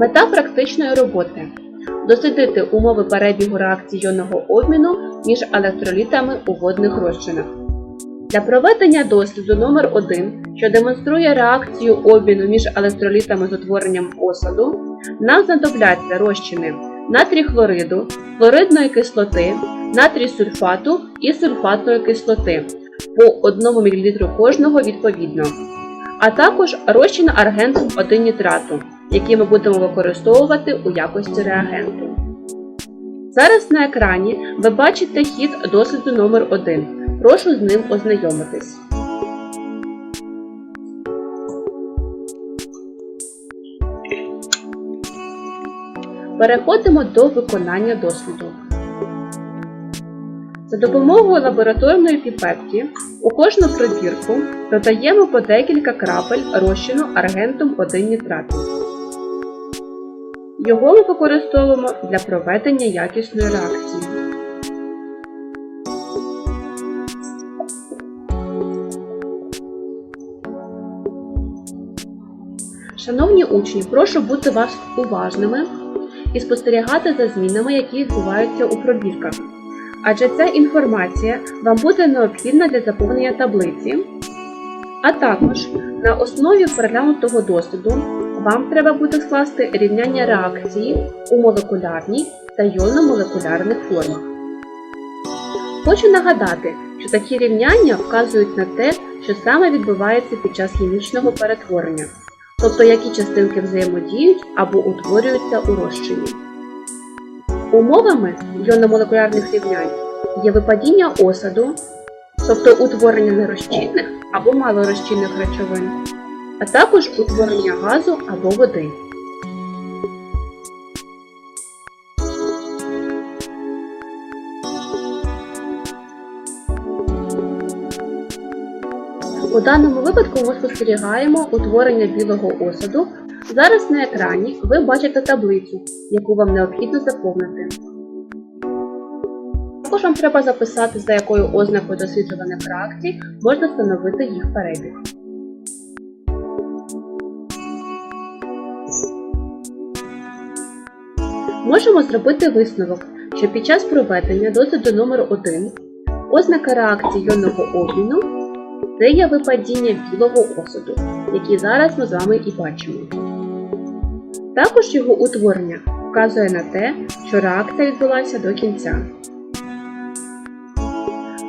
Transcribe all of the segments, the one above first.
Мета практичної роботи дослідити умови перебігу реакції йонного обміну між електролітами у водних розчинах. Для проведення досліду номер 1 що демонструє реакцію обміну між електролітами з утворенням осаду, нам знадобляться розчини натрій хлориду, хлоридної кислоти, натрій сульфату і сульфатної кислоти по 1 мл кожного відповідно, а також розчин аргенту 1 нітрату, який ми будемо використовувати у якості реагенту. Зараз на екрані ви бачите хід досліду номер 1 Прошу з ним ознайомитись. Переходимо до виконання досліду. За допомогою лабораторної піпетки у кожну пробірку додаємо по декілька крапель розчину аргентум 1 нітрату. Його ми використовуємо для проведення якісної реакції. Шановні учні, прошу бути вас уважними і спостерігати за змінами, які відбуваються у пробірках. Адже ця інформація вам буде необхідна для заповнення таблиці, а також на основі переглянутого досліду вам треба буде скласти рівняння реакції у молекулярній та йонно-молекулярних формах. Хочу нагадати, що такі рівняння вказують на те, що саме відбувається під час хімічного перетворення, тобто які частинки взаємодіють або утворюються у розчині. Умовами йонно-молекулярних рівнянь є випадіння осаду, тобто утворення нерозчинних або малорозчинних речовин, а також утворення газу або води. У даному випадку ми спостерігаємо утворення білого осаду. Зараз на екрані ви бачите таблицю, яку вам необхідно заповнити. Також вам треба записати, за якою ознакою досліджуваних реакцій можна встановити їх перебіг. Можемо зробити висновок, що під час проведення досліду номер 1 ознака реакції йонного обміну це є випадіння білого осаду, який зараз ми з вами і бачимо. Також його утворення вказує на те, що реакція відбулася до кінця.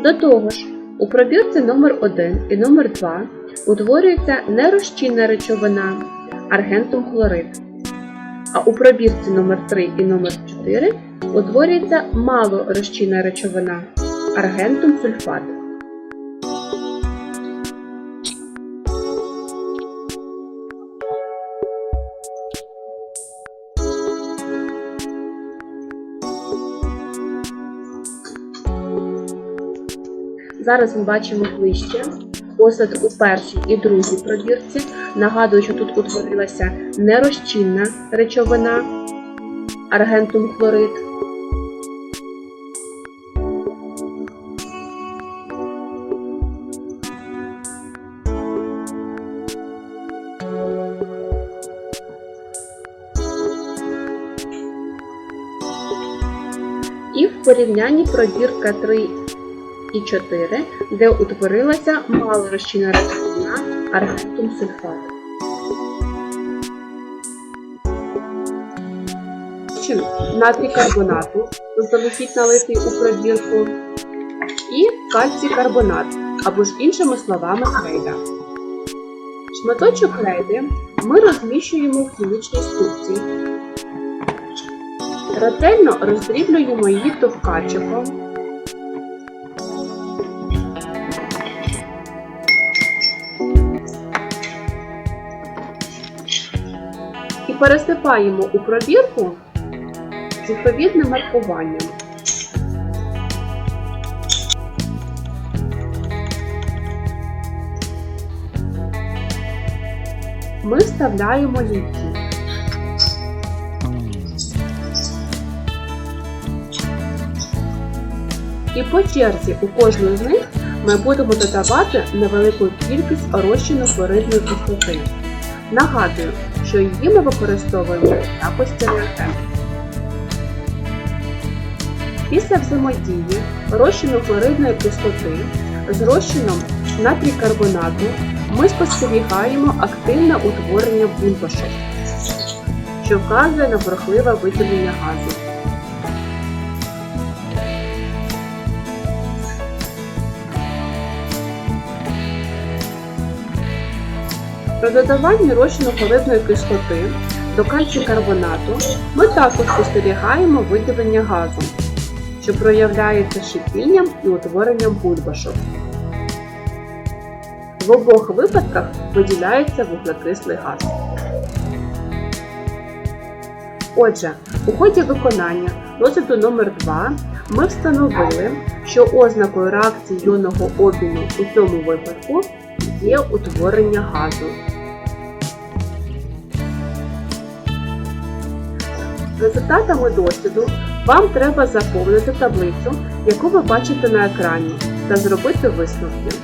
До того ж, у пробірці номер 1 і номер 2 утворюється нерозчинна речовина аргентум хлорид, а у пробірці номер 3 і номер 4 утворюється малорозчинна речовина аргентум сульфат. Зараз ми бачимо ближче осад у першій і другій пробірці. Нагадую, що тут утворилася нерозчинна речовина аргентум хлорид. І в порівнянні пробірка 3 і 4, де утворилася малорозчинна речовина аргентум сульфат. Чим натрій карбонату, заздалегідь налитий у пробірку, і кальцій карбонат, або ж іншими словами крейда. Шматочок крейди ми розміщуємо в хімічній ступці. Ретельно роздріблюємо її товкачиком. Пересипаємо у пробірку з відповідним маркуванням. Ми вставляємо літій. І по черзі у кожну з них ми будемо додавати невелику кількість розчину хлоридної кислоти. Нагадую, що її ми використовуємо та реагенту. Після взаємодії розчину хлоридної кислоти з розчином натрій-карбонату ми спостерігаємо активне утворення бульбашок, що вказує на бурхливе виділення газу. При додаванні розчину хлоридної кислоти до кальцій-карбонату ми також спостерігаємо виділення газу, що проявляється шипінням і утворенням бульбашок. В обох випадках виділяється вуглекислий газ. Отже, у ході виконання розгляду номер 2 ми встановили, що ознакою реакції іонного обміну у цьому випадку є утворення газу. Результатами досліду вам треба заповнити таблицю, яку ви бачите на екрані, та зробити висновки.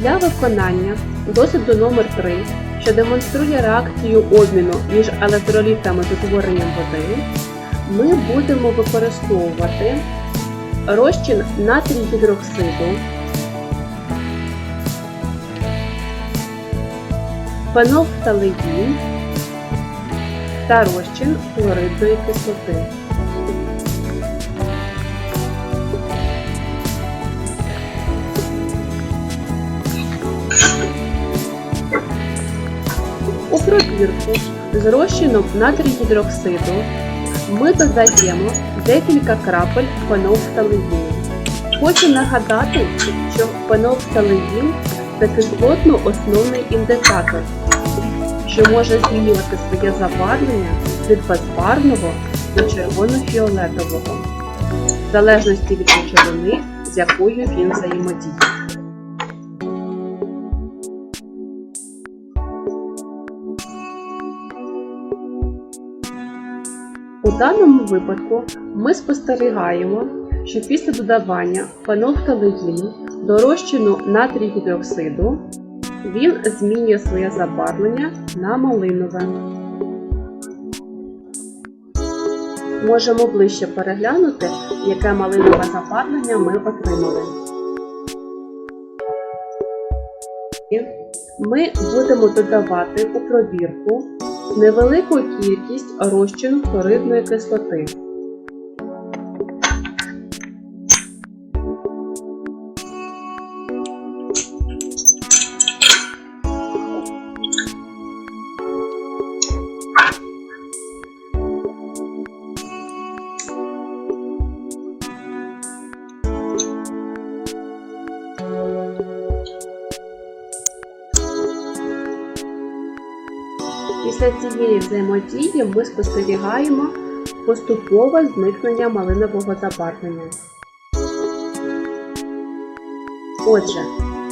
Для виконання досвіду номер 3 що демонструє реакцію обміну між електролітами з утворенням води, ми будемо використовувати розчин натрій гідроксиду, фенолфталеїн та розчин хлоридної кислоти. У пробірку з розчином натрій гідроксиду ми додаємо декілька крапель фенолфталеїну. Хочу нагадати, що фенолфталеїн – це кислотно-основний індикатор, що може змінювати своє забарвлення від безбарвного до червоно-фіолетового, в залежності від речовини, з якою він взаємодіє. У даному випадку ми спостерігаємо, що після додавання фенолфталеїну до розчину натрій гідроксиду він змінює своє забарвлення на малинове. Можемо ближче переглянути, яке малинове забарвлення ми отримали. Ми будемо додавати у пробірку невелику кількість розчину хлоридної кислоти. Після цієї взаємодії ми спостерігаємо поступове зникнення малинового забарвлення. Отже,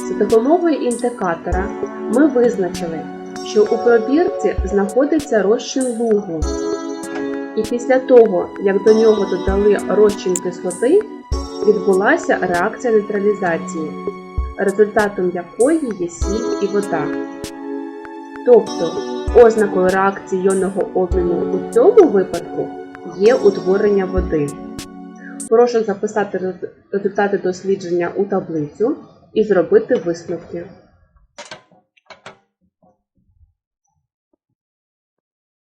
за допомогою індикатора ми визначили, що у пробірці знаходиться розчин лугу. І після того, як до нього додали розчин кислоти, відбулася реакція нейтралізації, результатом якої є сіль і вода. Тобто, ознакою реакції йонного обміну у цьому випадку є утворення води. Прошу записати результати дослідження у таблицю і зробити висновки.